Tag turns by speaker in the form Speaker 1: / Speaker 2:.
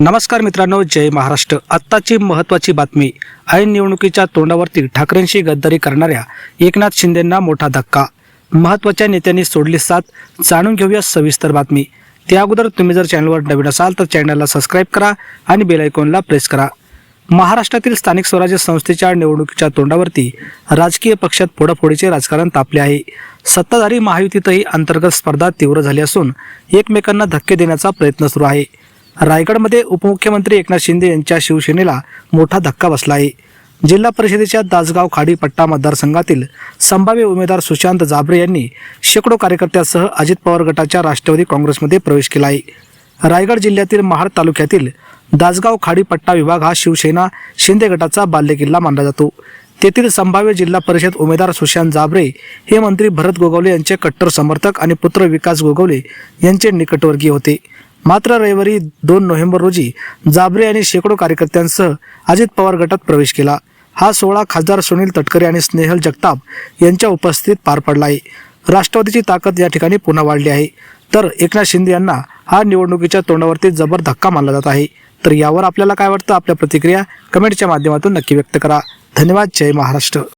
Speaker 1: नमस्कार मित्रांनो जय महाराष्ट्र. आत्ताची महत्त्वाची बातमी. ऐन निवडणुकीच्या तोंडावरती ठाकरेंशी गद्दारी करणाऱ्या एकनाथ शिंदेंना मोठा धक्का. महत्त्वाच्या नेत्यांनी सोडली साथ. जाणून घेऊया सविस्तर बातमी. त्या अगोदर तुम्ही जर चॅनलवर नवीन असाल तर चॅनलला सबस्क्राईब करा आणि बेल आयकॉनला प्रेस करा. महाराष्ट्रातील स्थानिक स्वराज्य संस्थेच्या निवडणुकीच्या तोंडावरती राजकीय पक्षात फोडाफोडीचे राजकारण तापले आहे. सत्ताधारी महायुतीतही अंतर्गत स्पर्धा तीव्र झाली असून एकमेकांना धक्के देण्याचा प्रयत्न सुरू आहे. रायगडमध्ये उपमुख्यमंत्री एकनाथ शिंदे यांच्या शिवसेनेला मोठा धक्का बसला आहे जिल्हा परिषदेच्या दासगाव खाडीपट्टा मतदारसंघातील संभाव्य उमेदवार सुशांत जाबरे यांनी शेकडो कार्यकर्त्यांसह अजित पवार गटाच्या राष्ट्रवादी काँग्रेसमध्ये प्रवेश केला आहे रायगड जिल्ह्यातील महाड तालुक्यातील दासगाव खाडीपट्टा विभाग हा शिवसेना शिंदे गटाचा बाल्यकिल्ला मानला जातो. तेथील संभाव्य जिल्हा परिषद उमेदवार सुशांत जाबरे हे मंत्री भरत गोगवले यांचे कट्टर समर्थक आणि पुत्र विकास गोगवले यांचे निकटवर्गीय होते. मात्र रविवारी दोन नोव्हेंबर रोजी जाबरे यांनी शेकडो कार्यकर्त्यांसह अजित पवार गटात प्रवेश केला. हा सोहळा खासदार सुनील तटकरे आणि स्नेहल जगताप यांच्या उपस्थितीत पार पडला आहे राष्ट्रवादीची ताकद या ठिकाणी पुन्हा वाढली आहे. तर एकनाथ शिंदे यांना हा निवडणुकीच्या तोंडावरती जबर धक्का मानला जात आहे. तर यावर आपल्याला काय वाटतं? आपल्या प्रतिक्रिया कमेंटच्या माध्यमातून नक्की व्यक्त करा. धन्यवाद. जय महाराष्ट्र.